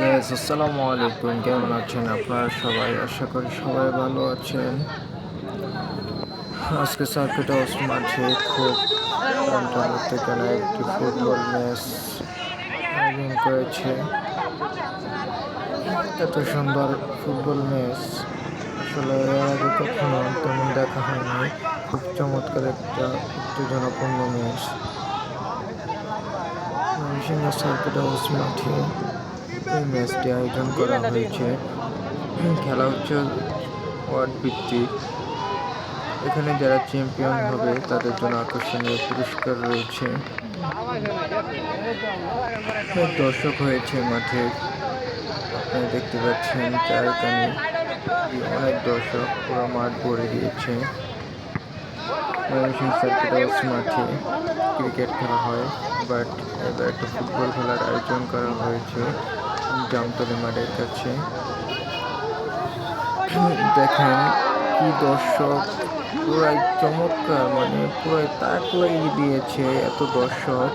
Gas আসসালামু আলাইকুম কেমন আছেন আপনারা সবাই? আশা করি সবাই ভালো আছেন। আজকে সার্কিট হাউস মাঠে খুব আন্তর্জাতিক একটি ফুটবল ম্যাচ আয়োজন করেছে। এত সুন্দর ফুটবল ম্যাচ আসলে এর আগে কখনো তেমন দেখা হয়নি। খুব চমৎকার একটা উত্তেজনাপূর্ণ ম্যাচ সার্কিট হাউস মাঠে এই ম্যাচটি আয়োজন করা হয়েছে। খেলা হচ্ছে ওয়ার্ড ভিত্তিক। এখানে যারা চ্যাম্পিয়ন হবে, তাদের জন্য আকর্ষণীয় পুরস্কার রয়েছে। দর্শক হয়েছে মাঠে। আপনারা দেখতে পাচ্ছেন চারখানে অনেক দর্শক, পুরো মাঠ ভরে দিয়েছে। মাঠে ক্রিকেট খেলা হয়, বাট এবার একটা ফুটবল খেলার আয়োজন করা হয়েছে। জামতলি মাঠের কাছে। দেখেন কি দর্শক, পুরাই চমৎকার মানে পুরাই তাক লাগিয়ে দিয়েছে এত দর্শক।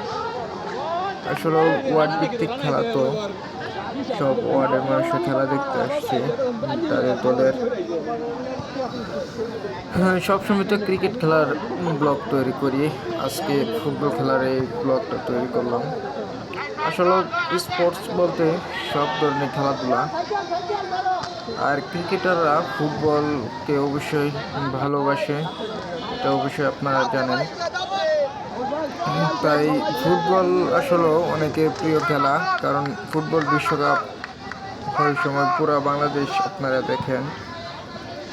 আসলে ওয়ার্ড ভিত্তিক খেলা তো, সব ওয়ার্ডের মানুষের খেলা দেখতে আসছে, তাদের দলের। হ্যাঁ সবসময় তো ক্রিকেট খেলার ব্লগ তৈরি করি। আজকে ফুটবল খেলার এই ব্লগটা তৈরি করলাম। আসলে স্পোর্টস বলতে সব ধরনের খেলাধুলা। আর ক্রিকেটাররা ফুটবলকে অবশ্যই ভালোবাসে, এটা অবশ্যই আপনারা জানেন। তাই ফুটবল আসলে অনেকের প্রিয় খেলা, কারণ ফুটবল বিশ্বকাপ হয় সময় পুরো বাংলাদেশ আপনারা দেখেন,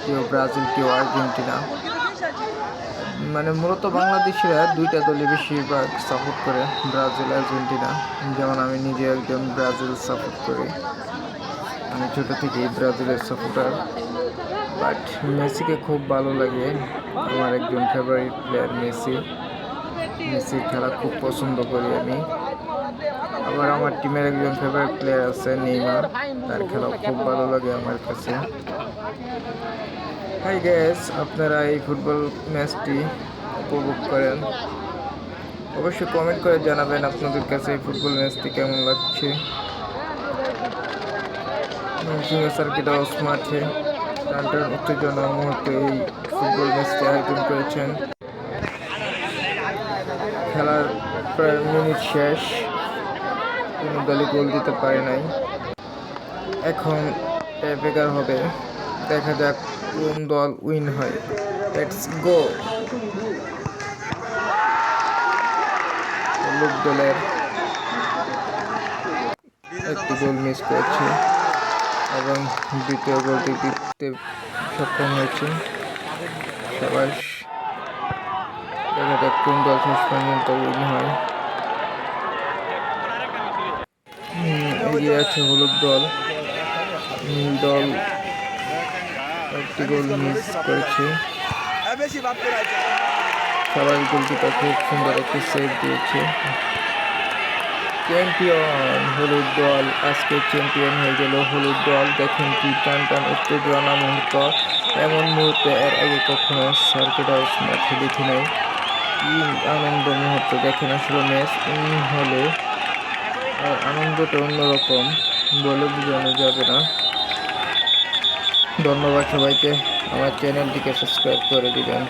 কেউ ব্রাজিল, কেউ আর্জেন্টিনা। মানে মূলত বাংলাদেশিরা দুইটা দলই বেশিরভাগ সাপোর্ট করে, ব্রাজিল, আর্জেন্টিনা। যেমন আমি নিজে একজন ব্রাজিল সাপোর্ট করি। আমি ছোটো থেকেই ব্রাজিলের সাপোর্টার বাট মেসিকে খুব ভালো লাগে। আমার একজন ফেভারিট প্লেয়ার মেসি। মেসির খেলা খুব পছন্দ করি আমি। আবার আমার টিমের একজন ফেভারিট প্লেয়ার আছে, নেইমার। তার খেলা খুব ভালো লাগে আমার কাছে। হাই গ্যাস আপনারা এই ফুটবল ম্যাচটি উপভোগ করেন। অবশ্যই কমেন্ট করে জানাবেন আপনাদের কাছে এই ফুটবল ম্যাচটি কেমন লাগছে। সার্কিট মাঠে টানটান উত্তেজনা মুহূর্তে এই ফুটবল ম্যাচটি আয়োজন করেছেন। খেলার প্রায় মিনিট শেষ। কোনো দলই গোল দিতে পারে নাই। এখন বেকার হবে। দেখা যাক কোন দল উইন হয়। লেটস গো লোক দলের একটি গোল মিস করেছে এবং দ্বিতীয় গোলটি দিতে সক্ষম হয়েছে। সবাই দেখা যাক কোন দল শেষ পর্যন্ত উইন হয়। এগিয়ে আছে হলুদ দল। নীল দল একটি গোল মিস করেছে। সবাই গোলকিপার খুব সুন্দর একটি সেভ দিয়েছে। চ্যাম্পিয়ন হলুদ দল, আজকে চ্যাম্পিয়ন হয়ে গেল হলুদ দল। দেখেন কি টান টান উত্তেজনা মুহূর্ত এমন মুহূর্তে এর আগে কখনো সার্কিট হাউস মাঠে দেখি নাই? কি আনন্দ মুহূর্ত দেখেন আসলে ম্যাচ হলে আর আনন্দটা অন্যরকম। বলে বোঝানো যাবে না। ধন্যবাদ সবাইকে। আমার চ্যানেলটিকে সাবস্ক্রাইব করে দিবেন।